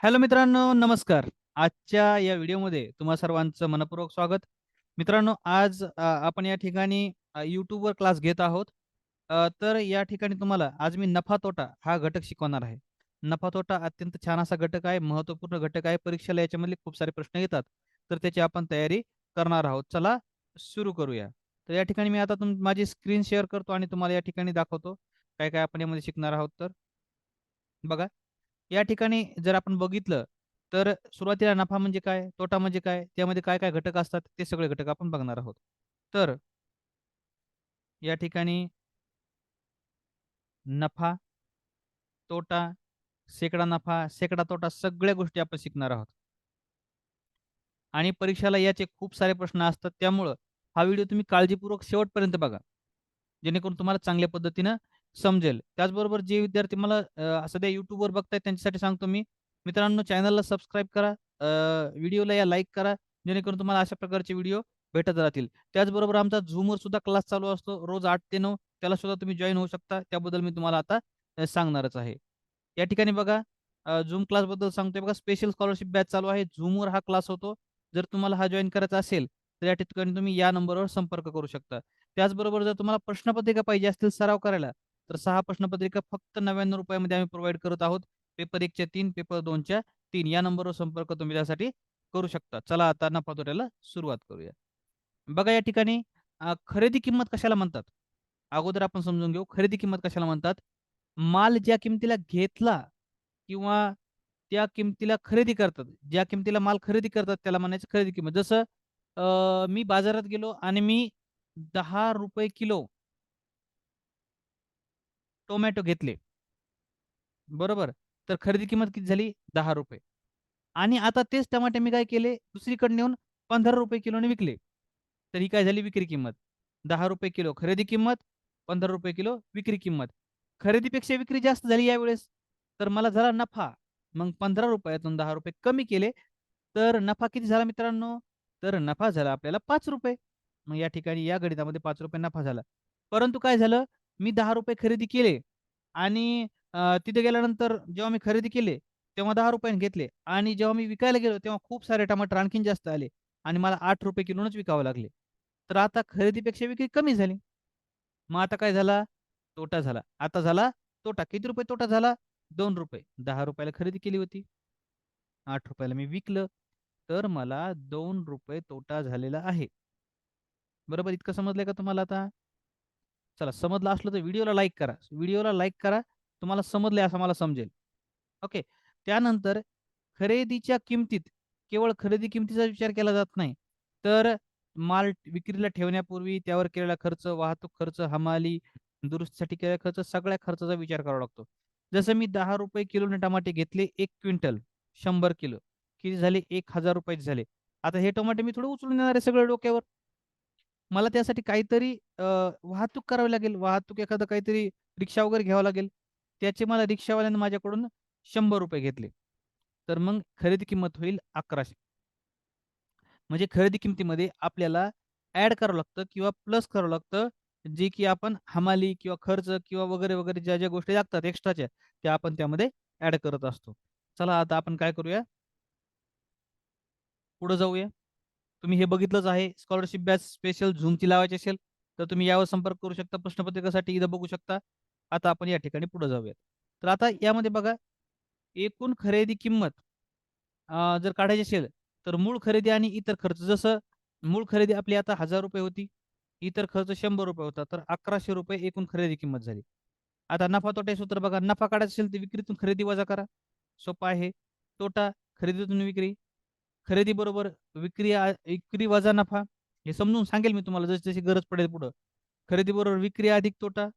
Hello मित्रांनो, नमस्कार. आजच्या या व्हिडिओमध्ये तुम्हा सर्वांचं मनपूर्वक स्वागत. मित्रांनो, आज आपण या ठिकाणी अ, क्लास घेत आहोत. तर या ठिकाणी तुम्हाला आज मी नफा-तोटा हा घटक शिकवणार आहे. नफा-तोटा अत्यंत छान असा घटक आहे, महत्त्वपूर्ण घटक आहे. परीक्षेला याच्यामधले खूप सारे प्रश्न येतात. तर त्याची आपण तयारी करणार आहोत. चला सुरू करूया. तर या ठिकाणी मी आता तुम माझी स्क्रीन शेअर करतो आणि तुम्हाला या ठिकाणी दाखवतो, काय-काय आपण यामध्ये शिकणार आहोत तर. बघा, या ठिकाणी जर आपण बघितलं, तर सुरुवातीला नफा म्हणजे काय? तोटा म्हणजे काय? त्यामध्ये काय-काय घटक असतात? ते सगळे घटक आपण बघणार आहोत. तर या ठिकाणी नफा, तोटा, शेकडा नफा, शेकडा तोटा सगळ्या गोष्टी आपण शिकणार आहोत. आणि परीक्षाला याचे खूप सारे प्रश्न असतात. त्यामुळं हा व्हिडिओ तुम्ही काळजीपूर्वक शेवटपर्यंत बघा. जेणेकरून तुम्हाला चांगल्या पद्धतीनं समजेल. त्याचबरोबर जे विद्यार्थी मला सध्या युट्यूबवर बघतायत त्यांच्यासाठी सांगतो मी, मित्रांनो चॅनलला सबस्क्राईब करा, व्हिडिओला या लाईक करा, जेणेकरून तुम्हाला अशा प्रकारचे व्हिडिओ भेटत राहतील. त्याचबरोबर आमचा झूमवर सुद्धा क्लास चालू असतो रोज आठ ते नऊ त्याला सुद्धा तुम्ही जॉईन होऊ शकता. त्याबद्दल मी तुम्हाला आता सांगणारच आहे. या ठिकाणी बघा झूम क्लासबद्दल सांगतोय बघा स्पेशल स्कॉलरशिप बॅच चालू आहे. झूमवर हा क्लास होतो. जर तुम्हाला हा जॉईन करायचा असेल, तर या ठिकाणी तुम्ही या नंबरवर संपर्क करू शकता. त्याचबरोबर जर तुम्हाला प्रश्नपत्रिका पाहिजे असतील सराव करायला, तर सहा प्रश्नपत्रिका फक्त नव्याण्णव रुपयामध्ये आम्ही प्रोव्हाइड करत आहोत. पेपर एकच्या तीन पेपर दोनच्या तीन या नंबरवर संपर्क तुम्ही त्यासाठी करू शकता. चला आता नफा-तोट्याला सुरुवात करूया. बघा या ठिकाणी खरेदी किंमत कशाला म्हणतात? अगोदर आपण समजून घेऊ खरेदी किंमत कशाला म्हणतात? माल ज्या किमतीला घेतला किंवा त्या किमतीला खरेदी करतात. ज्या किमतीला माल खरेदी करतात त्याला म्हणायचं खरेदी किंमत. जसं मी बाजारात गेलो आणि मी ₹10 किलो टोमॅटो घेतले. बरोबर. तर खरेदी किंमत किती झाली? ₹10 आणि आता तेच टमाटे मी काय केले, दुसरीकडे नेऊन ₹15 किलोने विकले. तर ही काय झाली विक्री किंमत. ₹10 किलो खरेदी किंमत, ₹15 किलो विक्री किंमत. खरेदीपेक्षा विक्री जास्त झाली यावेळेस, तर मला झाला नफा. मग पंधरा रुपयातून दहा रुपये कमी केले, तर नफा किती झाला मित्रांनो? तर नफा झाला आपल्याला पाच रुपये मग या ठिकाणी या गणितामध्ये ₹5 नफा झाला. परंतु काय झालं, मी ₹10 खरेदी केले आणि तिथे गेल्यानंतर जेव्हा मी खरेदी केले, तेव्हा दहा रुपयाने घेतले आणि जेव्हा मी विकायला गेलो, तेव्हा खूप सारे टमाटर आणखीन जास्त आले आणि मला आठ रुपये किलोनच विकावं लागले. तर आता खरेदीपेक्षा विक्री कमी झाली. मग आता काय झाला? तोटा झाला. आता झाला तोटा. किती रुपये तोटा झाला? दोन रुपये दहा रुपयाला खरेदी केली होती. आठ रुपयाला मी विकलं. तर मला दोन रुपये तोटा झालेला आहे. बरोबर इतकं समजलंय का तुम्हाला आता? चला समजलं असलं तर व्हिडिओला लाईक करा. व्हिडिओला लाईक करा. तुम्हाला समजले असं मला समजेल. ओके. त्यानंतर खरेदीच्या किमतीत केवळ खरेदी किमतीचा विचार केला जात नाही. तर माल विक्रीला ठेवण्यापूर्वी त्यावर केलेला खर्च, वाहतूक खर्च, हमाली, दुरुस्तीसाठी केलेला खर्च, सगळ्या खर्चाचा विचार करावा लागतो. जसं मी ₹10 किलोने टमाटे घेतले एक क्विंटल शंभर किलो. किती झाले? ₹1000 झाले. आता हे टमाटे मी थोडं उचलून नेणार आहे सगळं डोक्यावर. मला त्यासाठी काहीतरी वाहतूक करावी लागेल. वाहतूक एखादं काहीतरी रिक्षा वगैरे घ्यावं लागेल. त्याचे मला रिक्षावाल्याने माझ्याकडून ₹100 घेतले. तर मग खरेदी किंमत होईल अकराशे म्हणजे खरेदी किमतीमध्ये आपल्याला ॲड करावं लागतं किंवा प्लस करावं लागतं, जे की आपण हमाली किंवा खर्च किंवा वगैरे, वगैरे ज्या-ज्या गोष्टी लागतात एक्स्ट्राच्या, त्या आपण त्यामध्ये ॲड करत असतो. चला आता आपण काय करूया पुढे जाऊया. तुम्ही हे बघितलंच आहे स्कॉलरशिप बॅच स्पेशल झूमची लावायची असेल, तर तुम्ही यावर संपर्क करू शकता. प्रश्नपत्रिकेसाठी इथं बघू शकता. आता आपण या ठिकाणी पुढे जाऊयात. तर आता यामध्ये बघा, एकूण खरेदी किंमत जर काढायची असेल, तर मूळ खरेदी आणि इतर खर्च जसं मूळ खरेदी आपली आता ₹1000 होती. इतर खर्च ₹100 होता. तर ₹1100 एकूण खरेदी किंमत झाली. आता नफा तोटा सूत्र बघा. नफा काढायचा असेल तर विक्रीतून खरेदी वजा करा. सोपा आहे. तोटा खरेदीतून विक्री. खरेदी बरोबर विक्री विक्री वजा नफा. हे समजून सांगेल मी तुम्हाला जशी-जशी गरज पडेल पुढं. खरेदी बरोबर विक्री अधिक तोटा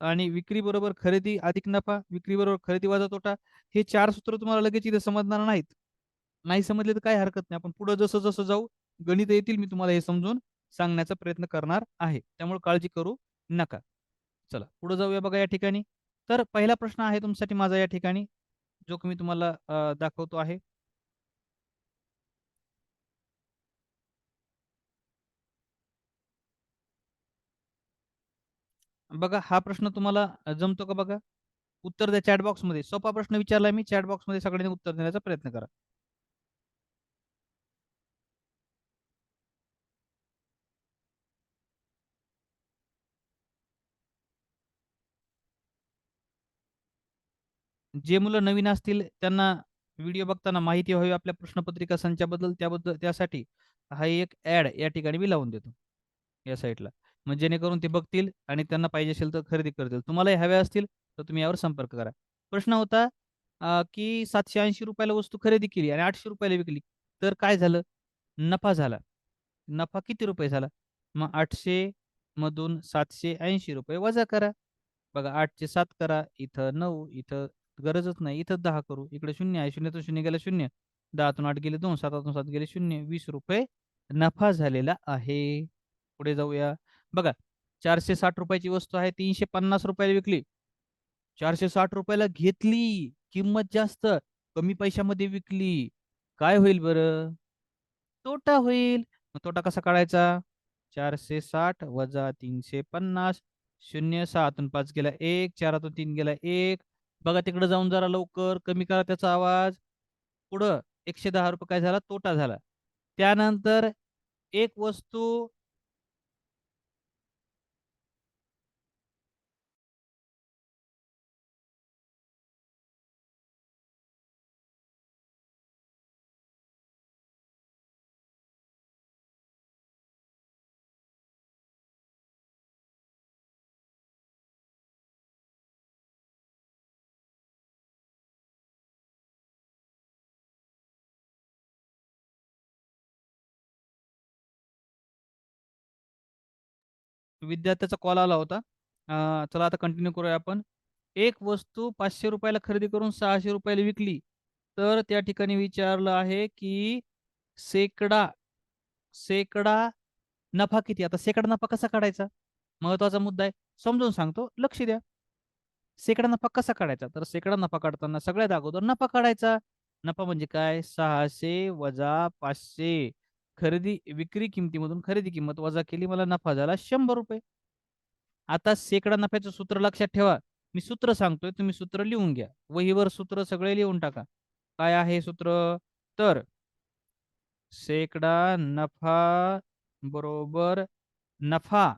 आणि विक्री बरोबर खरेदी अधिक नफा, विक्री बरोबर खरेदी वजा तोटा. हे चार सूत्र तुम्हाला लगेच इथे समजणार नाहीत. नाही समजले तर काही हरकत नाही. आपण पुढं जसं-जसं जाऊ गणित येतील मी तुम्हाला हे समजून सांगण्याचा प्रयत्न करणार आहे. त्यामुळे काळजी करू नका. चला पुढे जाऊया बघा या ठिकाणी. तर पहिला प्रश्न आहे तुमच्यासाठी माझा या ठिकाणी, जो की मी तुम्हाला दाखवतो आहे. बघा हा प्रश्न तुम्हाला जमतो का बघा? उत्तर द्या चॅट बॉक्समध्ये सोपा प्रश्न विचारला मी चॅट बॉक्समध्ये सगळ्यांनी उत्तर देण्याचा प्रयत्न करा. जे मुलं नवीन असतील त्यांना व्हिडिओ बघताना माहिती हवी आपल्या प्रश्नपत्रिका संचाबद्दल त्याबद्दल त्यासाठी हा एक ऍड या ठिकाणी मी लावून देतो या साईडला मग जेणेकरून ते बघतील आणि त्यांना पाहिजे असेल तर खरेदी करतील. तुम्हालाही हव्या असतील तर तुम्ही यावर संपर्क करा. प्रश्न होता की सातशे ऐंशी रुपयाला वस्तू खरेदी केली आणि आठशे रुपयाला विकली तर काय झालं? नफा झाला. नफा किती रुपये झाला? मग आठशे मधून सातशे ऐंशी रुपये वजा करा. बघा आठशे सात करा इथं नऊ इथं गरजच नाही इथं दहा करू. इकडे शून्य आहे शून्यातून शून्य गेला शून्य. दहातून आठ गेले दोन सातातून सात गेले शून्य. वीस रुपये नफा झालेला आहे. पुढे जाऊया. बघा चारशे साठ रुपयाची वस्तू आहे तीनशे पन्नास रुपयाला विकली. चारशे साठ रुपयाला घेतली किंमत जास्त कमी पैशामध्ये विकली. काय होईल बरं? तोटा होईल. मग तोटा कसा काढायचा? चारशे साठ वजा तीनशे पन्नास शून्य सहातून पाच गेला एक चारातून तीन गेला एक. बघा तिकडे जाऊन जरा लवकर कमी करा त्याचा आवाज. पुढं एकशे दहा रुपये काय झाला? तोटा झाला. त्यानंतर एक वस्तू विद्यार्थ्याचा कॉल आला होता. चला आता कंटिन्यू करूया आपण. एक वस्तू पाचशे रुपयाला खरेदी करून सहाशे रुपयाला विकली. तर त्या ठिकाणी विचारलं आहे की सेकडा सेकडा नफा किती? आता सेकडा नफा कसा काढायचा? महत्त्वाचा मुद्दा आहे. समजून सांगतो. लक्ष द्या. सेकडा नफा कसा काढायचा? तर सेकडा नफा काढताना सगळ्यात अगोदर नफा काढायचा. नफा म्हणजे काय? सहाशे वजा पाचशे. खरेदी विक्री किमतीमधून खरेदी किंमत वजा केली मला नफा झाला शंभर रुपये. आता शेकडा नफ्याचं सूत्र लक्षात ठेवा. मी सूत्र सांगतोय तुम्ही सूत्र लिहून घ्या. वहीवर सूत्र सगळे लिहून टाका. काय आहे सूत्र? तर शेकडा नफा बरोबर नफा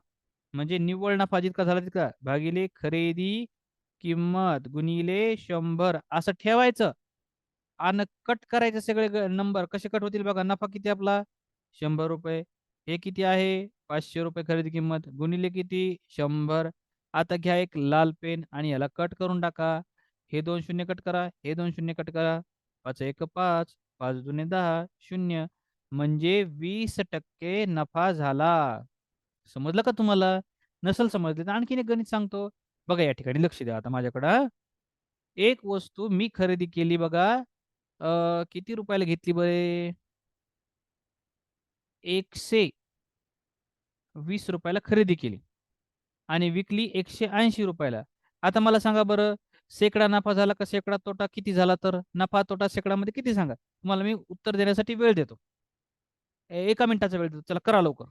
म्हणजे निव्वळ नफा जितका झाला तितका भागिले खरेदी किंमत गुणिले शंभर असं ठेवायचं. आणि कट करायचे सगळे नंबर कसे कट होतील बघा नफा किती आपला? शंभर रुपये. हे किती आहे? पाचशे रुपये खरेदी किंमत. गुणिले किती? शंभर. आता घ्या एक लाल पेन आणि याला कट करून टाका. हे दोन शून्य कट करा. हे दोन शून्य कट करा. पाच एक पाच. पाच दुने दहा. शून्य. म्हणजे वीस टक्के नफा झाला. समजलं का तुम्हाला? नसल समजले तर आणखीन एक गणित सांगतो. बघा या ठिकाणी लक्ष द्या आता माझ्याकडं एक वस्तू मी खरेदी केली बघा. किती रुपयाला घेतली बरे? एकशे वीस रुपयाला खरेदी केली. आणि विकली एकशे ऐंशी रुपयाला. आता मला सांगा बरं शेकडा नफा झाला का शेकडा तोटा? किती झाला तर? नफा तोटा शेकडामध्ये किती सांगा? तुम्हाला मी उत्तर देण्यासाठी वेळ देतो. एका मिनिटाचा वेळ देतो. चला करा लवकर.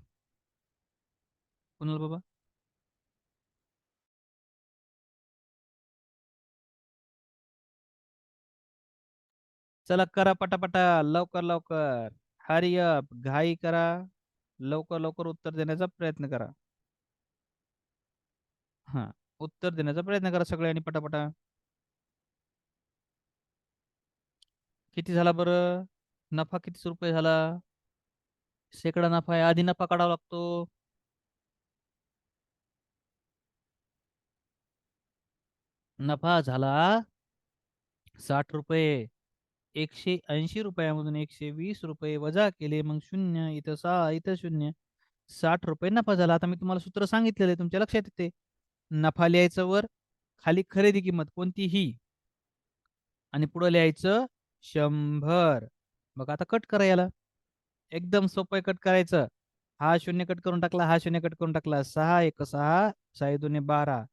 कुणाल बाबा? चला करा पटापटा. लवकर लवकर. हरी अप घाई करा लवकर लवकर उत्तर देण्याचा प्रयत्न करा. हा उत्तर देण्याचा प्रयत्न करा सगळ्यांनी पटापटा. किती झाला बरं? नफा किती रुपये झाला? शेकडा नफा आहे आधी नफा काढावा लागतो. नफा झाला साठ रुपये. एकशे ऐंशी रुपयामधून एकशे वीस रुपये वजा केले मग शून्य इथं सहा इथं शून्य साठ रुपये नफा झाला. आता मी तुम्हाला सूत्र सांगितलेलं आहे तुमच्या लक्षात येते नफा लिहायचं वर खाली खरेदी किंमत कोणतीही? आणि पुढं लिहायचं शंभर. बघा आता कट करा याला. एकदम सोपं कट करायचं. हा शून्य कट करून टाकला हा शून्य कट करून टाकला. सहा एक सहा साई दोन्ही बारा.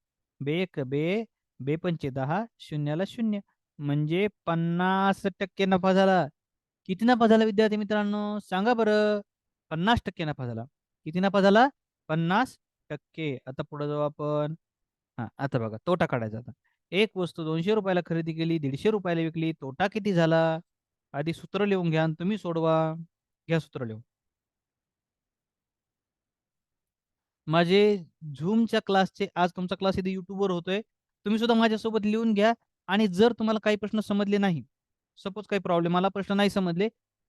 बे एक बे बे पंचे दहा शून्याला शून्य. म्हणजे पन्नास टक्के नफा झाला. किती नफा झाला विद्यार्थी मित्रांनो? सांगा बरं. पन्नास टक्के नफा झाला. किती नफा झाला? पन्नास टक्के. आता पुढे जाऊ आपण. हा आता बघा. तोटा काढायचा आता. एक वस्तू दोनशे रुपयाला खरेदी केली, दीडशे रुपयाला विकली, तोटा किती झाला? आधी सूत्र लिहून घ्या आणि तुम्ही सोडवा. घ्या सूत्र लिहून. माझे झूमच्या क्लासचे आज तुमचा क्लास इथे युट्यूबवर होतोय. तुम्ही सुद्धा माझ्यासोबत लिहून घ्या. आणि जर तुम्हाला काही प्रश्न समजले नाही, सपोज काही प्रॉब्लेम मला प्रश्न नाही समजले,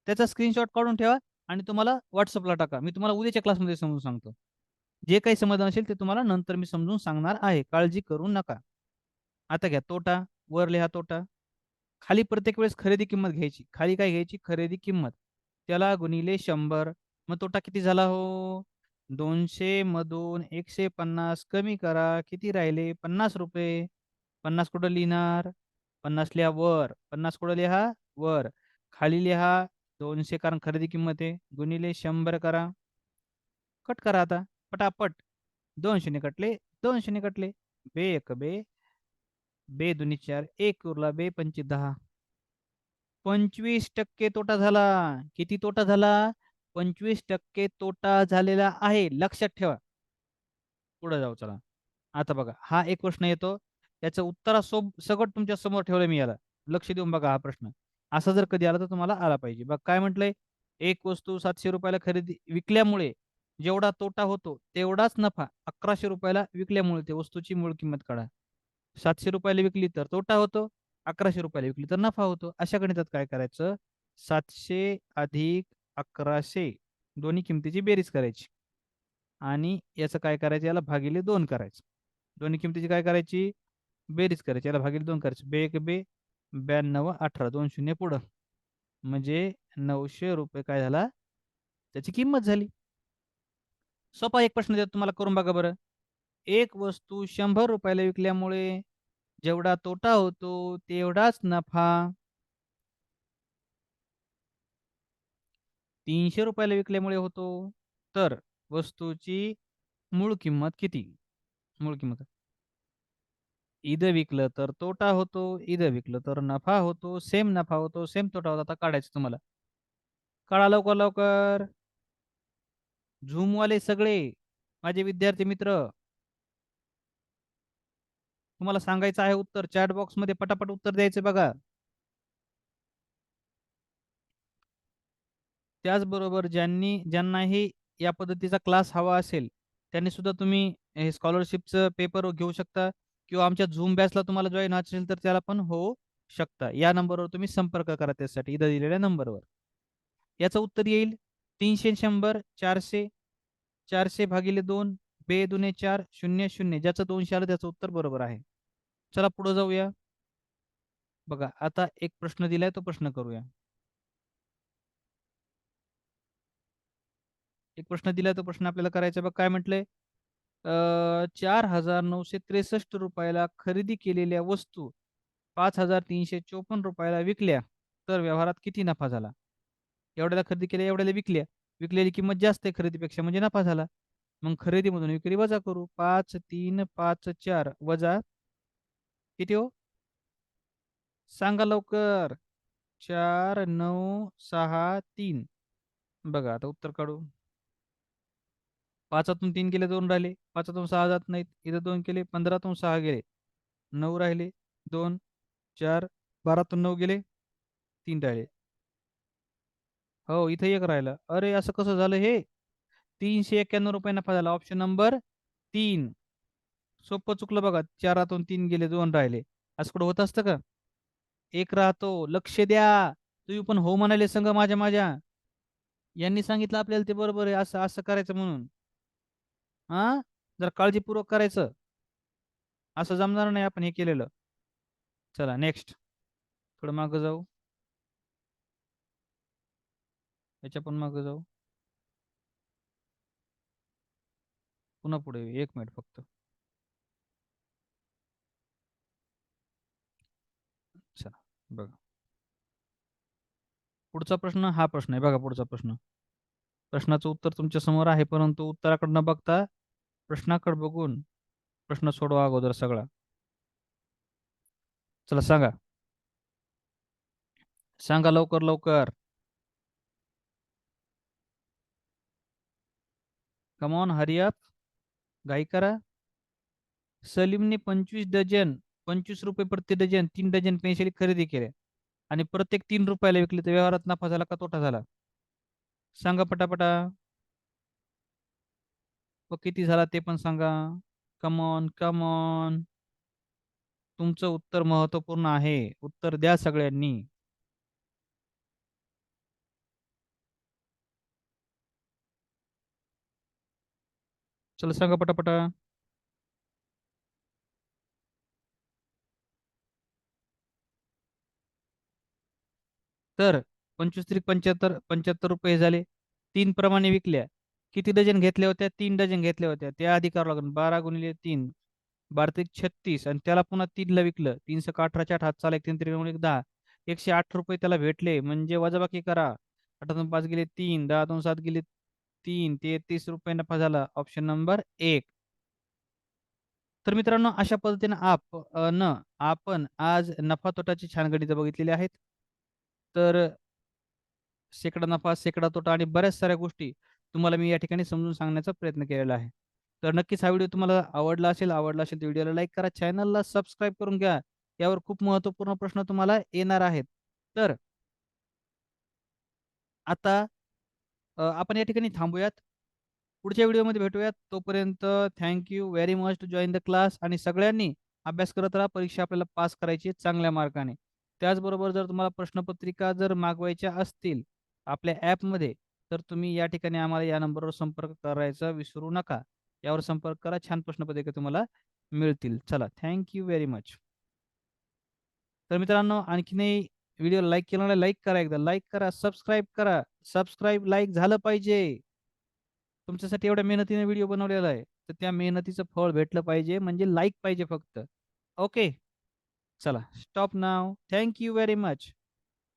त्याचा स्क्रीनशॉट काढून ठेवा आणि तुम्हाला व्हॉट्सअपला टाका. मी तुम्हाला उद्याच्या क्लासमध्ये समजून सांगतो. जे काही समजलं असेल ते तुम्हाला नंतर मी समजून सांगणार आहे. काळजी करू नका. आता घ्या तोटा, वर लिहा तोटा. खाली प्रत्येक वेळेस खरेदी किंमत घ्यायची. खाली काय घ्यायची? खरेदी किंमत. त्याला गुणिले शंभर मग तोटा किती झाला हो? दोनशे मधून 150 कमी करा. किती राहिले? ₹50. 50 कुठं लिहिणार? 50 लिहा वर. 50 कुठं लिहा? वर. खाली लिहा दोनशे कारण खरेदी किंमत आहे. गुणिले शंभर करा. कट करा आता पटापट. दोनशे कटले, 2 कटले. बे एक बे. बे दोन्ही चार एक उरला बे पंच दहा पंचवीस टक्के तोटा झाला. किती तोटा झाला? 25% तोटा झालेला आहे. लक्षात ठेवा. पुढे जाऊ चला. आता बघा हा एक प्रश्न येतो. त्याचं उत्तरासोब सकट तुमच्यासमोर ठेवलं मी याला. लक्ष देऊन बघा हा प्रश्न. असा जर कधी आला तर तुम्हाला आला पाहिजे. बघा काय म्हटलंय? एक वस्तू सातशे रुपयाला खरेदी विकल्यामुळे जेवढा तोटा होतो तेवढाच नफा अकराशे रुपयाला विकल्यामुळे त्या वस्तूची मूळ किंमत काढा. सातशे रुपयाला विकली तर तोटा होतो. अकराशे रुपयाला विकली तर नफा होतो. अशा गणितात काय करायचं? सातशे अधिक अकराशे दोन्ही किमतीची बेरीज करायची. आणि याचं काय करायचं? याला भागिले दोन करायचं. दोन्ही किमतीची काय करायची? बेरीज करायची. याला भागिले 2 करायचं. बे एक बे 92 18 2 शून्य पुढं. म्हणजे ₹900 काय झाला? त्याची किंमत झाली. सोपा एक प्रश्न देतो तुम्हाला करून बघा बरं. एक वस्तू शंभर रुपयाला विकल्यामुळे जेवढा तोटा होतो तेवढाच नफा तीनशे रुपयाला विकल्यामुळे होतो. तर वस्तूची मूळ किंमत किती? मूळ किंमत. इथं विकलं तर तोटा होतो, इथं विकलं तर नफा होतो. सेम नफा होतो, सेम तोटा होतो. आता काढायचं तुम्हाला. काढा लवकर, लवकर. झूमवाले सगळे माझे विद्यार्थी मित्र. तुम्हाला सांगायचं आहे उत्तर. चॅट बॉक्समध्ये पटापट उत्तर द्यायचं बघा. त्याचबरोबर ज्यांनी ज्यांनाही या पद्धतीचा क्लास हवा असेल, त्यांनी सुद्धा तुम्ही हे स्कॉलरशिपचं पेपर घेऊ शकता किंवा आमच्या झूम बॅचला तुम्हाला जॉईन व्हायचं असेल तर त्याला पण होऊ शकता. या नंबरवर तुम्ही संपर्क करा त्यासाठी इथं दिलेल्या नंबरवर. याचं उत्तर येईल तीनशे शंभर चारशे चारशे भागिले दोन बे दुने 4 0 0 ज्याचं दोनशे आलं त्याचं उत्तर बरोबर आहे. चला पुढे जाऊया. बघा आता एक प्रश्न दिलाय तो प्रश्न करूया. एक प्रश्न दिलाय तो प्रश्न आपल्याला करायचा बघ काय म्हटलंय? चार हजार नऊशे त्रेसष्ट रुपयाला खरेदी केलेल्या वस्तू 5,354 रुपयाला विकल्या तर व्यवहारात किती नफा झाला? एवढ्याला खरेदी केल्या, एवढ्याला विकल्या. विकलेली किंमत जास्त आहे खरेदीपेक्षा म्हणजे नफा झाला. मग खरेदीमधून विक्री वजा करू. 5 3 5 4 वजा किती हो? सांगा लवकर. 4 9 6 3 बघा आता उत्तर काढू. 5तून 3 गेले दोन राहिले. 5तून 6 जात नाहीत. इथं दोन केले. 15तून 6 गेले. नऊ राहिले. 2 4 12तून 9 गेले. तीन राहिले. हो, इथे एक राहिलं अरे, असं कसं झालं हे? ₹391 नफा झाला. ऑप्शन नंबर तीन सोपं चुकलं बघा. 4तून 3 गेले दोन राहिले. असं कुठं होत असतं का? एक राहतो. लक्ष द्या. तुम्ही पण हो म्हणाले संग माझ्या माझ्या. यांनी सांगितलं आपल्याला ते बरोबर आहे. असं असं करायचं म्हणून. हा जर काळजीपूर्वक करायचं. असं जमणार नाही आपण हे केलेलं. चला नेक्स्ट. थोडं मागं जाऊ. याच्या पण मागं जाऊ. पुन्हा पुढे एक मिनिट फक्त. चला बघा. पुढचा प्रश्न हा प्रश्न आहे. बघा पुढचा प्रश्न. प्रश्नाचं उत्तर तुमच्यासमोर आहे, परंतु उत्तराकडे न बघता प्रश्नाकडे बघून प्रश्न सोडवा अगोदर सगळा. चला सांगा. सांगा लवकर, लवकर. कमॉन हरियाप हरी घाई करा. सलीमने 25 डझन पंचवीस रुपये प्रति डझन तीन डझन पेन्सिल खरेदी केल्या आणि प्रत्येक तीन रुपयाला विकले तर व्यवहारात नफा झाला का तोटा झाला सांगा पटापटा किती झाला ते पण सांगा. कमॉन कमॉन तुमचं उत्तर महत्त्वपूर्ण आहे. उत्तर द्या सगळ्यांनी. चला सांगा पटापटा. तर पंचवीस त्रिक पंच्याहत्तर पंच्याहत्तर रुपये झाले. तीन प्रमाणे विकल्या. किती डझन घेतल्या होत्या? तीन डझन घेतल्या होत्या. त्या आधी करावं लागेल बारा गुणिले तीन बारा छत्तीस. आणि त्याला पुन्हा तीनला विकलं. तीनशे अठराच्या आठ हात चाला एक तीन त्रिकोण एक दहा. एकशे आठ रुपये त्याला भेटले. म्हणजे वजाबाकी करा. आठातून पाच गेले तीन दहा दोन सात गेले तीन. तेहतीस रुपये नफा झाला. ऑप्शन नंबर एक. तर मित्रांनो अशा पद्धतीने आप न आपण आज नफा तोटाची छान गणित बघितलेली आहेत. तर शेकडा नफा शेकडा तोटा आणि बऱ्याच साऱ्या गोष्टी तुम्हाला मी या ठिकाणी समजून सांगण्याचा प्रयत्न केलेला आहे. तर नक्कीच हा व्हिडिओ तुम्हाला आवडला असेल आवडला असेल तर व्हिडिओला लाईक करा चॅनलला सबस्क्राईब करून घ्या. यावर खूप महत्त्वपूर्ण प्रश्न तुम्हाला येणार आहेत. तर आता आपण या ठिकाणी थांबूयात. पुढच्या व्हिडिओमध्ये भेटूयात. तोपर्यंत thank you very much to join the class आणि सगळ्यांनी अभ्यास करत राहा. परीक्षा आपल्याला पास करायची चांगल्या मार्काने. त्याचबरोबर जर तुम्हाला प्रश्नपत्रिका जर मागवायच्या असतील आपल्या ॲपमध्ये तर तुम्ही या ठिकाणी आम्हाला या नंबरवर संपर्क करायचा विसरू नका. यावर संपर्क करा. छान प्रश्नपत्रिका तुम्हाला मिळतील. चला थँक्यू व्हेरी मच तर मित्रांनो आणखीनही व्हिडिओ लाईक केला लाईक करा एकदा. लाईक करा सबस्क्राईब करा. सबस्क्राईब लाईक झालं पाहिजे. तुमच्यासाठी एवढ्या मेहनतीने व्हिडिओ बनवलेला आहे तर त्या मेहनतीचं फळ भेटलं पाहिजे. म्हणजे लाईक पाहिजे फक्त. ओके? चला स्टॉप नाव थँक यू व्हेरी मच